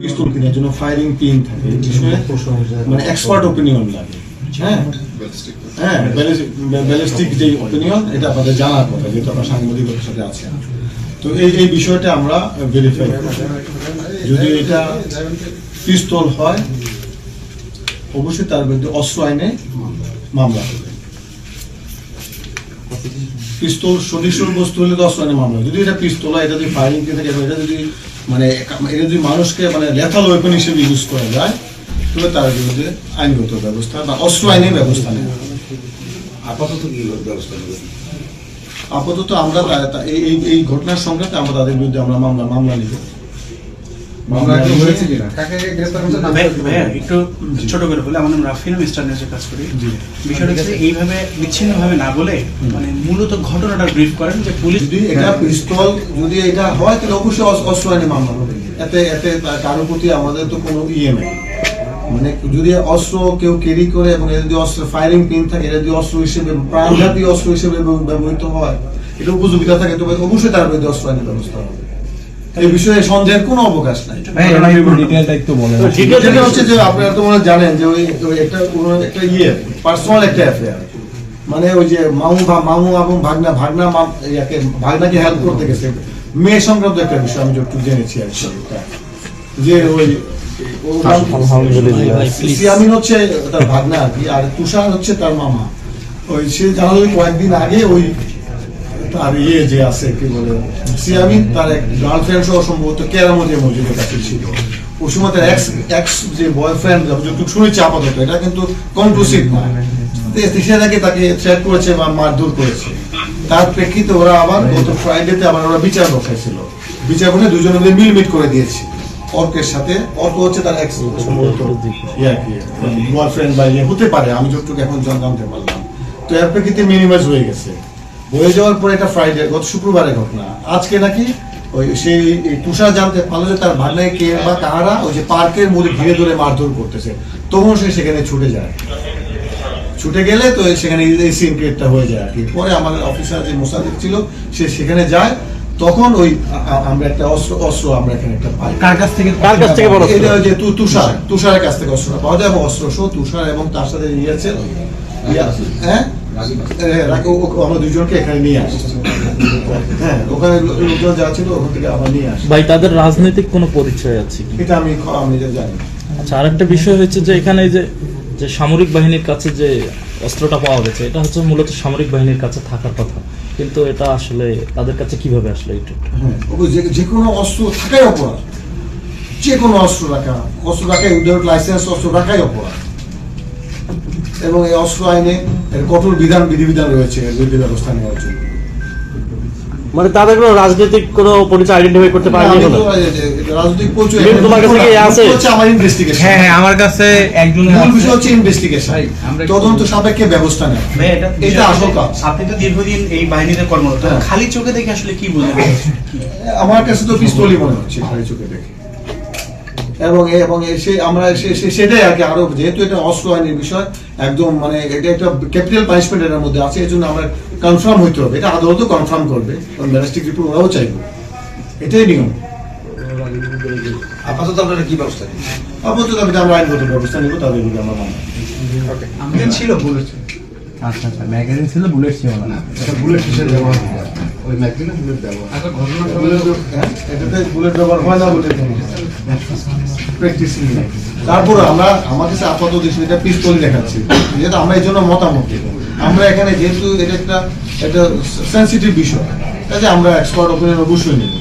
পিস্তল কেনার জন্য firing pin থাকে মানে এক্সপার্ট ওপিনিয়ন লাগে। হ্যাঁ? হ্যাঁ ব্যালিস্টিক যে ওপিনিয়ন এটা আপনাদের জানার কথা যেহেতু আপনার সাংবাদিকতার সাথে আছে তো এই এই বিষয়টা আমরা ভেরিফাই যদি এটা পিস্তল হয় অবশ্যই তার বিরুদ্ধে অস্ত্র আইনে মামলা হবে। পিস্তল সদৃশ বস্তু হলে তো অস্ত্র আইনে মামলা যদি এটা পিস্তল হয় এটা যদি ফায়ারিং থাকে এটা যদি মানে এটা যদি মানুষকে মানে লেথাল ওয়েপন হিসেবে ইউজ করা যায় তবে তার বিরুদ্ধে আইনগত ব্যবস্থা বা অস্ত্র আইনে ব্যবস্থা নেওয়া আপাতত কি ব্যবস্থা নেবে? আপাতত আমরা এই- এই ঘটনার সংক্রান্তে আমরা তাদের বিরুদ্ধে আমরা মামলা মামলা নিব। একটু ছোট করে বলে আমার নাম রাফিন আমি স্টার নিউজে কাজ করি। বিষয়টা হচ্ছে এইভাবে বিচ্ছিন্নভাবে না বলে মানে মূলত ঘটনাটা ব্রিফ করেন যে পুলিশ যদি এটা পিস্তল যদি এটা হয় তাহলে অবশ্যই অস্ত্র আইনে মামলা হবে। এতে এতে কারোর প্রতি আমাদের তো কোনো ইয়ে নেই। মানে যদি অস্ত্র কেউ ক্যারি করে এবং এর যদি অস্ত্র ফায়ারিং পিন থাকে এটা যদি অস্ত্র হিসেবে প্রাণঘাতী অস্ত্র হিসেবে ব্যব- ব্যবহৃত হয় এটা উপযোগিতা থাকে তবে অবশ্যই তার বিরুদ্ধে অস্ত্র আইনের ব্যবস্থা হবে। এই বিষয়ে সন্দেহের কোনো অবকাশ নাই। যেটা হচ্ছে যে আপনারা তো মনে জানেন যে ওই একটা কোনো একটা ইয়ে পার্সোনাল একটা অ্যাফেয়ার মানে ওই যে মামু ভা- মামু এবং ভাগনা ভাগনা ইয়াকে ভাগনাকে হেল্প করতে গেছে। মেয়ে সংক্রান্ত একটা বিষয় আমি যতটুকু জেনেছি আর যে ওই ও সিয়ামিন হচ্ছে তার ভাগনা আর কি আর তুষার হচ্ছে তার মামা। ওই সে জানালে কয়েকদিন আগে ওই তার ইয়ে যে আছে, কি বলে, সিয়ামিন, তার এক গার্লফ্রেন্ড সহ সম্ভবত কেরামতি মসজিদের কাছে ছিল। ওই সময় তার এক্স এক্স যে বয়ফ্রেন্ড যতটুকু শুনেছি আপাতত, এটা কিন্তু কনক্লুসিভ না। সে নাকি তাকে থ্রেট করেছে বা মারধর করেছে। তার প্রেক্ষিতে ওরা আবার গত ফ্রাইডেতে আবার ওরা বিচার বিচার দুজনে মিলে মিলমিট করে দিয়েছে। অর্কের সাথে, অর্ক হচ্ছে তার এক্স বয়ফ্রেন্ড বা ইয়ে হতে পারে, আমি যতটুকু এখন জন- জানতে পারলাম। তো এর প্রেক্ষিতে মিনিমাইজ হয়ে গেছে। হয়ে যাওয়ার পরে এটা ফ্রাইডে গত শুক্রবারের ঘটনা আজকে নাকি ওই সেই তুষার জানতে পারল যে তার ভাগ্নায় কে বা কাহারা ওই যে পার্কের মধ্যে ঘিরে ধরে মারধর করতেছে তখন সে সেখানে ছুটে যায়। ছুটে গেলে তো সেখানে এই সিন ক্রিয়েটটা হয়ে যায় আর কি। পরে আমাদের অফিসার যে মোসাদিক ছিল সে সেখানে যায় তখন ওই আমরা একটা অস্ত্র অস্ত্র আমরা এখানে একটা পাই। কার কাছ থেকে কার কাছ থেকে বড় এটা যে তু- তুষার তুষারের কাছ থেকে অস্ত্রটা পাওয়া যায় এবং অস্ত্র সহ তুষার এবং তার সাথে ইয়ে আছে ইয়া, হ্যাঁ হ্যাঁ, আমরা দুজনকে এখানে নিয়ে আসছি হ্যাঁ ওখানে লোকজন যা ছিল ওখান থেকে আমরা নিয়ে আসি। ভাই তাদের রাজনৈতিক কোনো পরিচয় আছে কি? এটা আমি আমি জানি। আচ্ছা আরেকটা বিষয় হচ্ছে যে এখানে যে যে সামরিক বাহিনীর কাছে যে অস্ত্রটা পাওয়া গেছে এটা হচ্ছে মূলত সামরিক বাহিনীর কাছে থাকার কথা। কিন্তু এটা আসলে তাদের কাছে কীভাবে আসলে এটা হ্যাঁ, যে কোনো অস্ত্র থাকাই অপরাধ। যে কোনো অস্ত্র রাখা অস্ত্র রাখাই উইদাউট লাইসেন্স অস্ত্র রাখাই অপরাধ। এবং এই অস্ত্র আইনে এর কঠোর বিধান বিধিবিধান রয়েছে এর বিরুদ্ধে ব্যবস্থা নেওয়ার জন্য। মানে তাদের কোনো রাজনৈতিক কোনো পরিচয় আইডেন্টিফাই করতে রাজনৈতিক পরিচয়। তোমার কাছে কি আছে? হচ্ছে আমার ইনভেস্টিগেশন হ্যাঁ হ্যাঁ আমার কাছে একজন মূল বিষয় হচ্ছে ইনভেস্টিগেশন তদন্ত সাপেক্ষে ব্যবস্থা এটা এটা আসল কাজ আপনি তো দীর্ঘদিন এই বাহিনীতে কর্মরত। হ্যাঁ। খালি চোখে দেখে আসলে কি বুঝলেন আমার কাছে তো পিস্তলই মনে হচ্ছে খালি চোখে দেখে। এবং এ- এবং এসে আমরা সে- সে- সেটাই আর কি আরও যেহেতু এটা অস্ত্র আইনের বিষয় একদম মানে এটা একটা ক্যাপিটাল পানিশমেন্ট এর মধ্যে আছে এই জন্য আমরা কনফার্ম হইতে হবে। এটা আদালতও কনফার্ম করবে ব্যালিস্টিক রিপোর্ট ওরাও চাইবে। এটাই নিয়ম। আপাতত আপনারা কি ব্যবস্থা নেবেন আপাতত আমি আমরা আইনগত ব্যবস্থা নিব তাদের বিরুদ্ধে আমরা আমাদের ছিল বুলেট আচ্ছা আচ্ছা ম্যাগাজিন ছিল বুলেট ছিল না। এটা বুলেট কিসের ব্যবহার হয়? ওই ম্যাগজিনে বুলেট ব্যবহার হয়। ঘটনা এটাতে বুলেট ব্যবহার না বলে প্র্যাকটিস তারপর আমরা আমাদের কাছে আপাতত এটা পিস্তল দেখাচ্ছি। যেহেতু আমরা এই জন্য মতামত দেবো। আমরা এখানে যেহেতু এটা একটা একটা সেন্সিটিভ বিষয়। তাই আমরা এক্সপার্ট ওপিনিয়ন অবশ্যই নেব।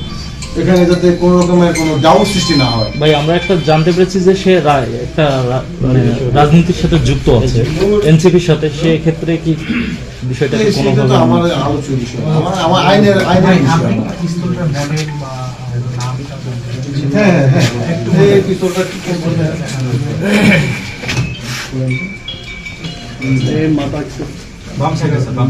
এখানে যাতে কোনো রকমের কোনো ডাউট সৃষ্টি না হয়। ভাই আমরা একটা জানতে পেরেছি যে সে রায় একটা মানে রাজনীতির সাথে যুক্ত আছে এনসিপির সাথে। সে ক্ষেত্রে কি বিষয়টা কোনোভাবে আমার আলোচ্য বিষয়। আমার আমার আইনের আইনের বিষয়। হ্যাঁ হ্যাঁ। হ্যাঁ এই পিস্তলটা কি বলতে এই মাথা বাম সাইড আছে বাম।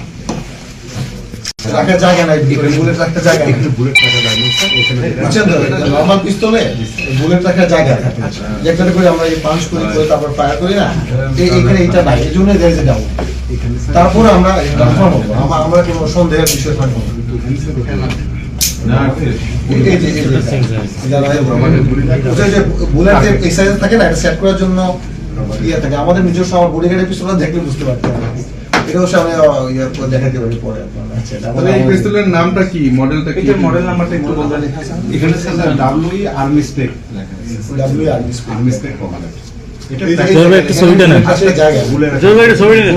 রাখার জায়গা নাই ভিতরে। বুলেট রাখার জায়গা এখানে বুলেট রাখা যায়নি স্যার এখানে বুঝছেন পিস্তলে বুলেট রাখার জায়গা থাকে যেখানে করে আমরা এই পাঞ্চ করি করে তারপর ফায়ার করি না? এখানে এটা নাই। এই জন্য দেয় যে ডাউন এখানে তারপরে আমরা কনফার্ম হব আমরা আমরা কোনো সন্দেহের বিষয় থাকব না। বুলেট থাকে না এটা সেট করার জন্য ইয়ে থাকে। আমাদের নিজস্ব আমার বডি গার্ডের পিস্তলটা দেখলে বুঝতে পারতেন এটা অবশ্য আমি আহ, ইয়ে দেখাতে পারি পরে আপনার আচ্ছা তাহলে এই পিস্তলের নামটা কি? মডেলটা কি? মডেল নাম্বারটা একটু বলবেন? এখানে স্যার ডাব্লিউ আর্মি স্পেক ডাব্লিউ আর্মি স্কুল আর্মি একটু ছবিটা নেন। ছবি নিন।